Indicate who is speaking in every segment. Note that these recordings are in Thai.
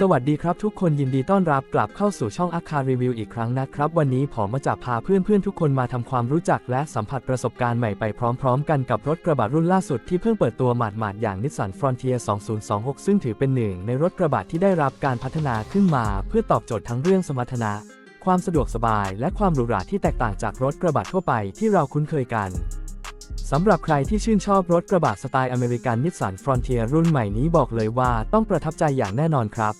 Speaker 1: สวัสดีครับทุกคนยินดีต้อนรับกลับเข้าสู่ช่องอาคารีวิวอีกครั้งนะครับ วันนี้ผมมาจะพาเพื่อนๆ ทุกคนมาทำความรู้จักและสัมผัสประสบการณ์ใหม่ไปพร้อมๆ กันกับรถกระบะรุ่นล่าสุดที่เพิ่งเปิดตัวหมาดๆ อย่าง Nissan Frontier 2026 ซึ่งถือเป็นหนึ่งในรถกระบะที่ได้รับการพัฒนาขึ้นมา เพื่อตอบโจทย์ทั้งเรื่องสมรรถนะ ความสะดวกสบาย และความหรูหราที่แตกต่างจากรถกระบะทั่วไปที่เราคุ้นเคยกัน สำหรับใครที่ชื่นชอบรถกระบะสไตล์อเมริกันนิสสันฟรอนเทียรุ่นใหม่นี้บอกเลยว่าต้องประทับใจอย่างแน่นอนครับ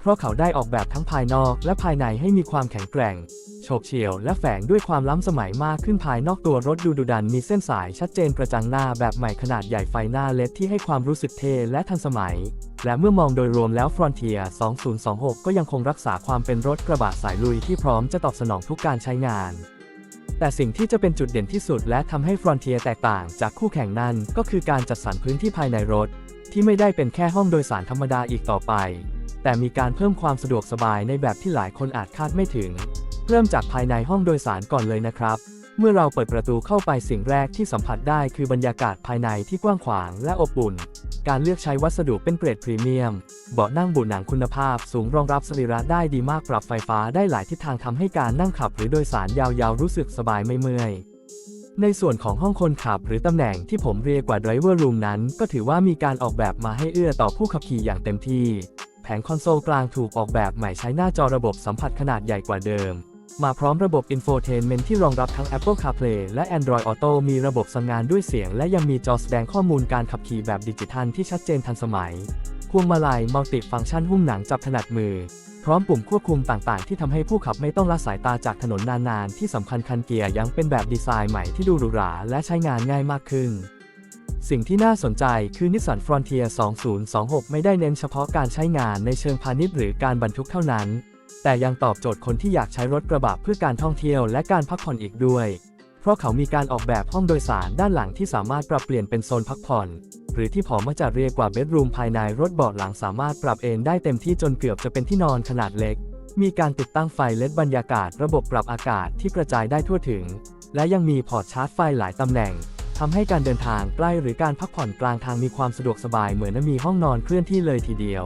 Speaker 1: เพราะเขาได้ออกแบบทั้งภายนอกและภายในให้มีความแข็งแกร่ง โฉบเฉี่ยวและแฝงด้วยความล้ำสมัยมากขึ้นภายนอกตัวรถดูดุดันมีเส้นสายชัดเจนกระจังหน้าแบบใหม่ขนาดใหญ่ไฟหน้าเลดที่ให้ความรู้สึกเท่และทันสมัย และเมื่อมองโดยรวมแล้ว Frontier 2026 ก็ยังคงรักษาความเป็นรถกระบะสายลุยที่พร้อมจะตอบสนองทุกการใช้งาน แต่สิ่งที่จะเป็นจุดเด่นที่สุดและทำให้ Frontier แตกต่างจากคู่แข่งนั้น ก็คือการจัดสรรพื้นที่ภายในรถ ที่ไม่ได้เป็นแค่ห้องโดยสารธรรมดาอีกต่อไป แต่มีการเพิ่มความสะดวกสบายในแบบที่หลายคนอาจคาดไม่ถึง เริ่มจากภายในห้องโดยสารก่อนเลยนะครับ เมื่อเราเปิดประตูเข้าไปสิ่งแรกที่สัมผัสได้คือบรรยากาศภายในที่กว้างขวางและอบอุ่น การเลือกใช้วัสดุเป็นเกรดพรีเมียม เบาะนั่งบุหนังคุณภาพ สูงรองรับสรีระได้ดีมากปรับไฟฟ้าได้หลายทิศทางทำให้การนั่งขับหรือโดยสารยาวๆรู้สึกสบายไม่เมื่อย ในส่วนของห้องคนขับหรือตำแหน่งที่ผมเรียกว่า driver room นั้น ก็ถือว่ามีการออกแบบมาให้เอื้อต่อผู้ขับขี่อย่างเต็มที่ แผงคอนโซลกลางถูกออกแบบใหม่ใช้หน้าจอระบบสัมผัสขนาดใหญ่กว่าเดิม มาพร้อมระบบ Infotainment ที่รองรับทั้ง Apple CarPlay และ Android Auto มีระบบสั่งงานด้วยเสียง และยังมีจอแสดงข้อมูลการขับขี่แบบดิจิทัลที่ชัดเจนทันสมัย พวงมาลัยมัลติฟังก์ชันหุ้มหนังจับถนัดมือ พร้อมปุ่มควบคุมต่างๆ ที่ทำให้ผู้ขับไม่ต้องละสายตาจากถนนนานๆ ที่สำคัญคันเกียร์ยังเป็นแบบดีไซน์ใหม่ที่ดูหรูหราและใช้งานง่ายมากขึ้นสิ่งที่น่าสนใจคือ Nissan Frontier 2026 ไม่ได้เน้นเฉพาะการใช้งานในเชิงพาณิชย์หรือการบรรทุกเท่านั้น แต่ยังตอบโจทย์คนที่อยากใช้รถกระบะเพื่อการท่องเที่ยวและการพักผ่อนอีกด้วย เพราะเขามีการออกแบบห้องโดยสารด้านหลังที่สามารถปรับเปลี่ยนเป็นโซนพักผ่อน หรือที่ผอมจะเรียกว่าเบดรูมภายในรถเบาะหลังสามารถปรับเอนได้เต็มที่จนเกือบจะเป็นที่นอนขนาดเล็ก มีการติดตั้งไฟเลดบรรยากาศ ระบบปรับอากาศที่กระจายได้ทั่วถึง และยังมีพอร์ตชาร์จไฟหลายตำแหน่งทำให้การเดินทางใกล้หรือการพักผ่อนกลางทางมีความสะดวกสบายเหมือนมีห้องนอนเคลื่อนที่เลยทีเดียว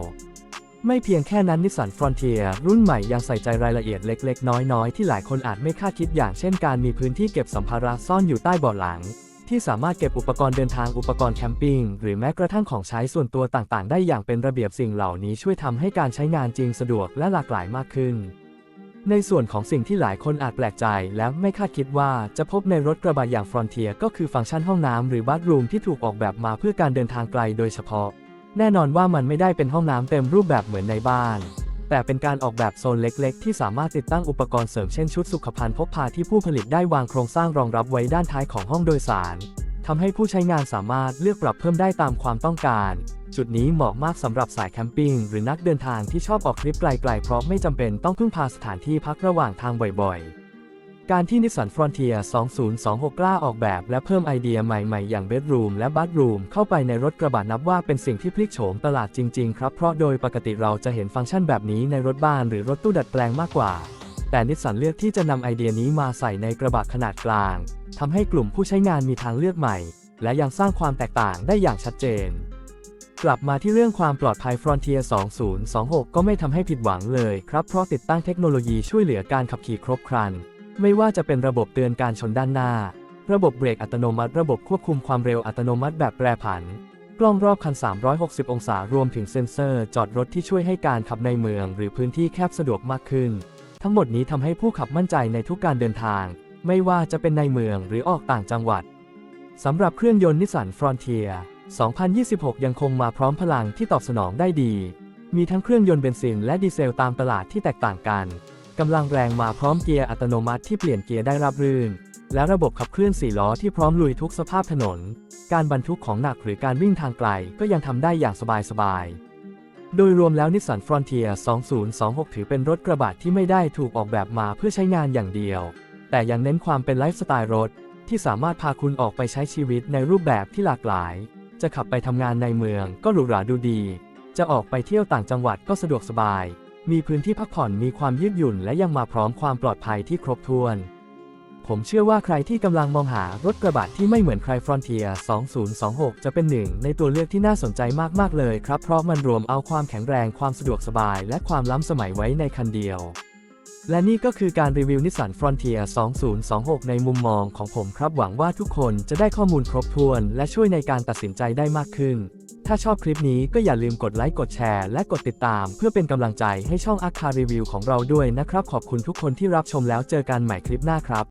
Speaker 1: ไม่เพียงแค่นั้นนิสสันฟรอนเทียรุ่นใหม่ยังใส่ใจรายละเอียดเล็ก ๆ น้อย ๆ ที่หลายคนอาจไม่คาดคิดอย่างเช่นการมีพื้นที่เก็บสัมภาระซ่อนอยู่ใต้เบาะหลัง ที่สามารถเก็บอุปกรณ์เดินทางอุปกรณ์แคมปิ้งหรือแม้กระทั่งของใช้ส่วนตัวต่างๆ ได้อย่างเป็นระเบียบสิ่งเหล่านี้ช่วยทำให้การใช้งานจริงสะดวกและหลากหลายมากขึ้น ในส่วนของสิ่งที่หลายคนอาจแปลกใจและไม่คาดคิดว่าจะพบในรถกระบะอย่าง Frontier ก็คือฟังก์ชันห้องน้ำหรือบัธรูมที่ถูกออกแบบมาเพื่อการเดินทางไกลโดยเฉพาะ แน่นอนว่ามันไม่ได้เป็นห้องน้ำเต็มรูปแบบเหมือนในบ้าน แต่เป็นการออกแบบโซนเล็ก ๆ ที่สามารถติดตั้งอุปกรณ์เสริมเช่นชุดสุขภัณฑ์พกพาที่ผู้ผลิตได้วางโครงสร้างรองรับไว้ด้านท้ายของห้องโดยสารทำให้ผู้ใช้งานสามารถเลือกปรับเพิ่มได้ตามความต้องการ จุดนี้เหมาะมากสำหรับสายแคมปิ้งหรือนักเดินทางที่ชอบออกทริปไกลๆเพราะไม่จำเป็นต้องพึ่งพาสถานที่พักระหว่างทางบ่อยๆ การที่ Nissan Frontier 2026 กล้าออกแบบและเพิ่มไอเดียใหม่ๆ อย่างเบดรูมและบัธรูมเข้าไปในรถกระบะนับว่าเป็นสิ่งที่พลิกโฉมตลาดจริง ๆ ครับ เพราะโดยปกติเราจะเห็นฟังก์ชันแบบนี้ในรถบ้านหรือรถตู้ดัดแปลงมากกว่า แต่นิสสันเลือกที่จะนำไอเดียนี้มาใส่ในกระบะขนาดกลางทำให้กลุ่มผู้ใช้งานมีทางเลือกใหม่ และยังสร้างความแตกต่างได้อย่างชัดเจน กลับมาที่เรื่องความปลอดภัย Frontier 2026 ก็ไม่ทำให้ผิดหวังเลยครับเพราะติดตั้งเทคโนโลยีช่วยเหลือการขับขี่ครบครัน ไม่ว่าจะเป็นระบบเตือนการชนด้านหน้า ระบบเบรกอัตโนมัติ ระบบควบคุมความเร็วอัตโนมัติแบบแปรผัน กล้องรอบคัน 360 องศารวมถึงเซ็นเซอร์ จอดรถที่ช่วยให้การขับในเมือง หรือพื้นที่แคบสะดวกมากขึ้น ทั้งหมดนี้ทำให้ผู้ขับมั่นใจในทุกการเดินทาง ไม่ว่าจะเป็นในเมืองหรือออกต่างจังหวัดสำหรับเครื่องยนต์นิสสันฟรอนเทีย2026 ยังคงมาพร้อมพลังที่ตอบสนองได้ดี มีทั้งเครื่องยนต์เบนซินและดีเซลตามตลาดที่แตกต่างกัน กำลังแรงมาพร้อมเกียร์อัตโนมัติที่เปลี่ยนเกียร์ได้ราบรื่น และระบบขับเคลื่อน4ล้อที่พร้อมลุยทุกสภาพถนน การบรรทุกของหนักหรือการวิ่งทางไกลก็ยังทำได้อย่างสบายๆ โดยรวมแล้วนิสสันฟรอนเทีย2026 ถือเป็นรถกระบะที่ไม่ได้ถูกออกแบบมาเพื่อใช้งานอย่างเดียว แต่ยังเน้นความเป็นไลฟ์สไตล์รถ ที่สามารถพาคุณออกไปใช้ชีวิตในรูปแบบที่หลากหลาย จะขับไปทำงานในเมืองก็หรูหราดูดี จะออกไปเที่ยวต่างจังหวัดก็สะดวกสบาย มีพื้นที่พักผ่อนมีความยืดหยุ่น และยังมาพร้อมความปลอดภัยที่ครบถ้วน ผมเชื่อว่าใครที่กำลังมองหารถกระบะที่ไม่เหมือนใคร Frontier 2026 จะเป็นหนึ่งในตัวเลือกที่น่าสนใจมาก ๆ เลยครับ เพราะมันรวมเอาความแข็งแรงความสะดวกสบาย และความล้ำสมัยไว้ในคันเดียว และนี่ก็คือการรีวิวนิสสัน Frontier 2026 ในมุมมองของผมครับหวังว่าทุกคนจะได้ข้อมูลครบถ้วน และช่วยในการตัดสินใจได้มากขึ้น ถ้าชอบคลิปนี้ก็อย่าลืมกดไลค์กดแชร์ และกดติดตาม เพื่อเป็นกำลังใจให้ช่องอาคารีวิวของเราด้วยนะครับ ขอบคุณทุกคนที่รับชมแล้วเจอกันใหม่คลิปหน้าครับ